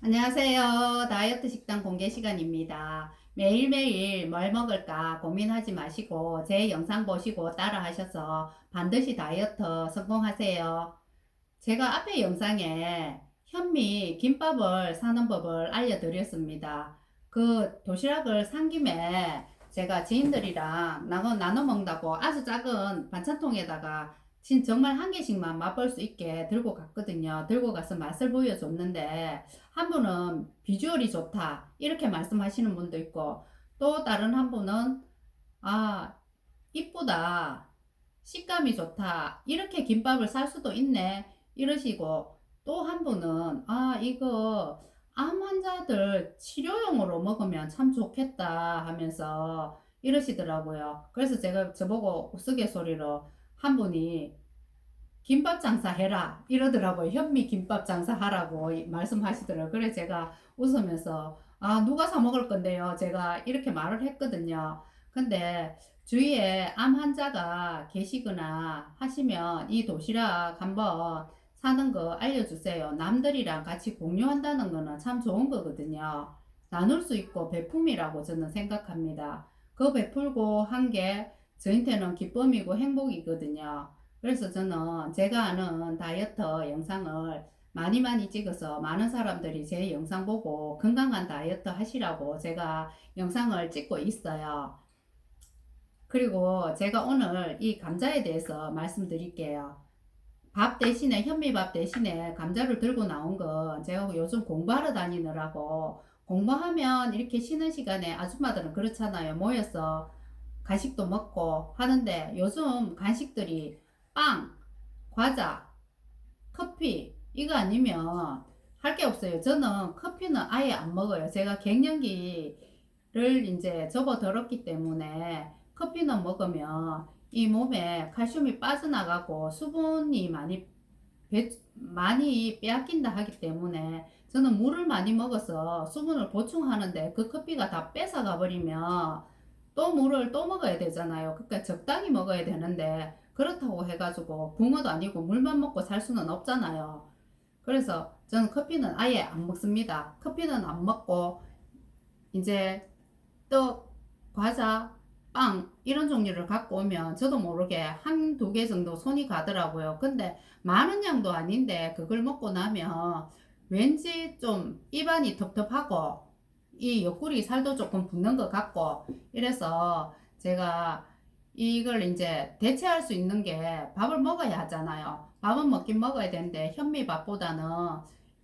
안녕하세요. 다이어트 식단 공개 시간입니다. 매일매일 뭘 먹을까 고민하지 마시고 제 영상 보시고 따라 하셔서 반드시 다이어트 성공하세요. 제가 앞에 영상에 현미 김밥을 사는 법을 알려드렸습니다. 그 도시락을 산 김에 제가 지인들이랑 나눠, 먹는다고 아주 작은 반찬통에다가 진 정말 한 개씩만 맛볼 수 있게 들고 갔거든요. 들고 가서 맛을 보여줬는데 한 분은 비주얼이 좋다 이렇게 말씀하시는 분도 있고 또 다른 한 분은 아 이쁘다 식감이 좋다 이렇게 김밥을 살 수도 있네 이러시고 또 한 분은 아 이거 암 환자들 치료용으로 먹으면 참 좋겠다 하면서 이러시더라고요. 그래서 제가 저보고 우스갯소리로 한 분이 김밥 장사 해라 이러더라고요. 현미 김밥 장사 하라고 이- 말씀하시더라고요. 그래 제가 웃으면서 아 누가 사 먹을 건데요. 제가 이렇게 말을 했거든요. 근데 주위에 암 환자가 계시거나 하시면 이 도시락 한번 사는 거 알려주세요. 남들이랑 같이 공유한다는 거는 참 좋은 거거든요. 나눌 수 있고 베품이라고 저는 생각합니다. 그 베풀고 한 게 저한테는 기쁨이고 행복이거든요. 그래서 저는 제가 하는 다이어트 영상을 많이 많이 찍어서 많은 사람들이 제 영상 보고 건강한 다이어트 하시라고 제가 영상을 찍고 있어요. 그리고 제가 오늘 이 감자에 대해서 말씀드릴게요. 밥 대신에 현미밥 대신에 감자를 들고 나온 건 제가 요즘 공부하러 다니느라고 공부하면 이렇게 쉬는 시간에 아줌마들은 그렇잖아요. 모여서 간식도 먹고 하는데 요즘 간식들이 빵, 과자, 커피 이거 아니면 할 게 없어요. 저는 커피는 아예 안 먹어요. 제가 갱년기를 이제 접어들었기 때문에 커피는 먹으면 이 몸에 칼슘이 빠져나가고 수분이 많이 배, 많이 빼앗긴다 하기 때문에 저는 물을 많이 먹어서 수분을 보충하는데 그 커피가 다 뺏어가 버리면 또 물을 또 먹어야 되잖아요. 그러니까 적당히 먹어야 되는데 그렇다고 해가지고 붕어도 아니고 물만 먹고 살 수는 없잖아요. 그래서 저는 커피는 아예 안 먹습니다. 커피는 안 먹고 이제 떡, 과자, 빵 이런 종류를 갖고 오면 저도 모르게 한 두 개 정도 손이 가더라고요. 근데 많은 양도 아닌데 그걸 먹고 나면 왠지 좀 입안이 텁텁하고 이 옆구리 살도 조금 붓는 것 같고 이래서 제가 이걸 이제 대체할 수 있는 게 밥을 먹어야 하잖아요. 밥은 먹긴 먹어야 되는데 현미밥보다는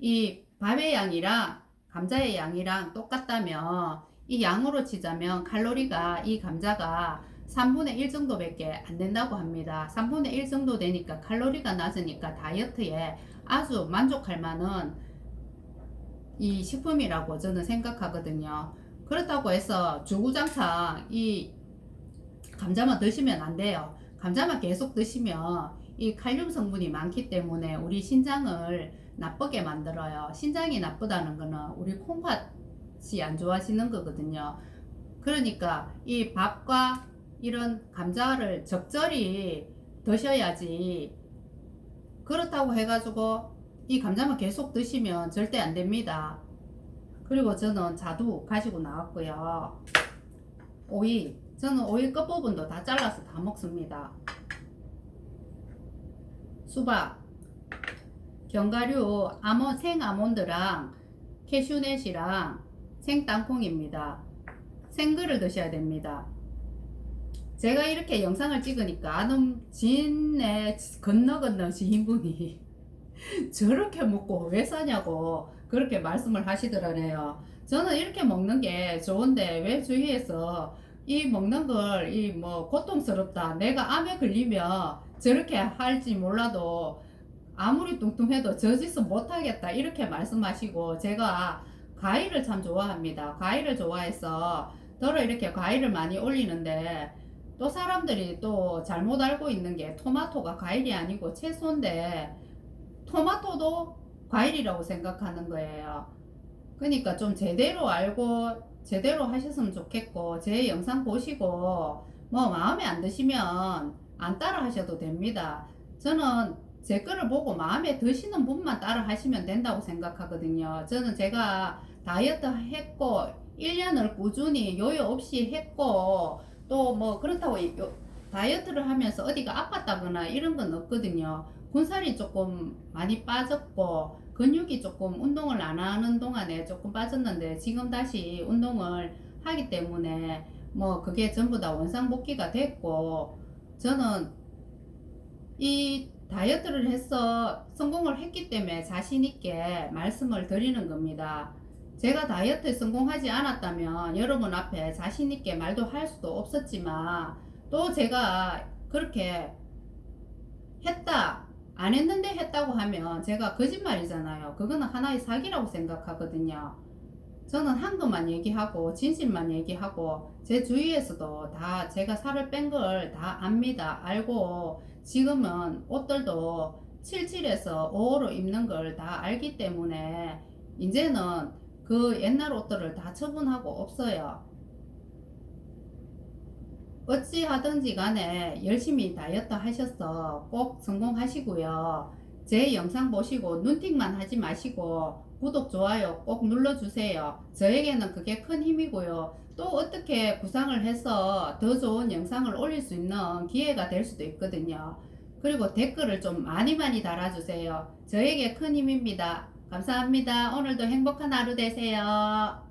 이 밥의 양이랑 감자의 양이랑 똑같다면 이 양으로 치자면 칼로리가 이 감자가 3분의 1 정도밖에 안 된다고 합니다. 3분의 1 정도 되니까 칼로리가 낮으니까 다이어트에 아주 만족할 만한 이 식품이라고 저는 생각하거든요. 그렇다고 해서 주구장창 이 감자만 드시면 안 돼요. 감자만 계속 드시면 이 칼륨 성분이 많기 때문에 우리 신장을 나쁘게 만들어요. 신장이 나쁘다는 거는 우리 콩팥이 안 좋아지는 거거든요. 그러니까 이 밥과 이런 감자를 적절히 드셔야지 그렇다고 해가지고 이 감자만 계속 드시면 절대 안 됩니다. 그리고 저는 자두 가지고 나왔고요. 오이. 저는 오이 끝부분도 다 잘라서 다 먹습니다. 수박. 견과류 아몬, 생 아몬드랑 캐슈넷이랑 생 땅콩입니다. 생거를 드셔야 됩니다. 제가 이렇게 영상을 찍으니까 아는 지인의 건너 건너 지인분이 저렇게 먹고 왜 사냐고 그렇게 말씀을 하시더라네요. 저는 이렇게 먹는 게 좋은데 왜 주위에서 이 먹는 걸 이 뭐 고통스럽다. 내가 암에 걸리면 저렇게 할지 몰라도 아무리 뚱뚱해도 저 짓은 못하겠다. 이렇게 말씀하시고 제가 과일을 참 좋아합니다. 과일을 좋아해서 더러 이렇게 과일을 많이 올리는데 또 사람들이 또 잘못 알고 있는 게 토마토가 과일이 아니고 채소인데 토마토도 과일이라고 생각하는 거예요. 그러니까 좀 제대로 알고 제대로 하셨으면 좋겠고 제 영상 보시고 뭐 마음에 안 드시면 안 따라 하셔도 됩니다. 저는 제 거를 보고 마음에 드시는 분만 따라 하시면 된다고 생각하거든요. 저는 제가 다이어트 했고 1년을 꾸준히 요요 없이 했고 또 뭐 그렇다고 다이어트를 하면서 어디가 아팠다거나 이런 건 없거든요. 군살이 조금 많이 빠졌고 근육이 조금 운동을 안 하는 동안에 조금 빠졌는데 지금 다시 운동을 하기 때문에 뭐 그게 전부 다 원상복귀가 됐고 저는 이 다이어트를 해서 성공을 했기 때문에 자신 있게 말씀을 드리는 겁니다. 제가 다이어트에 성공하지 않았다면 여러분 앞에 자신 있게 말도 할 수도 없었지만 또 제가 그렇게 했다 안 했는데 했다고 하면 제가 거짓말이잖아요. 그거는 하나의 사기라고 생각하거든요. 저는 한 것만 얘기하고 진실만 얘기하고 제 주위에서도 다 제가 살을 뺀 걸 다 압니다. 알고 지금은 옷들도 77에서 5호로 입는 걸 다 알기 때문에 이제는 그 옛날 옷들을 다 처분하고 없어요. 어찌 하든지 간에 열심히 다이어트 하셔서 꼭 성공하시고요. 제 영상 보시고 눈팅만 하지 마시고 구독, 좋아요 꼭 눌러주세요. 저에게는 그게 큰 힘이고요. 또 어떻게 구상을 해서 더 좋은 영상을 올릴 수 있는 기회가 될 수도 있거든요. 그리고 댓글을 좀 많이 많이 달아주세요. 저에게 큰 힘입니다. 감사합니다. 오늘도 행복한 하루 되세요.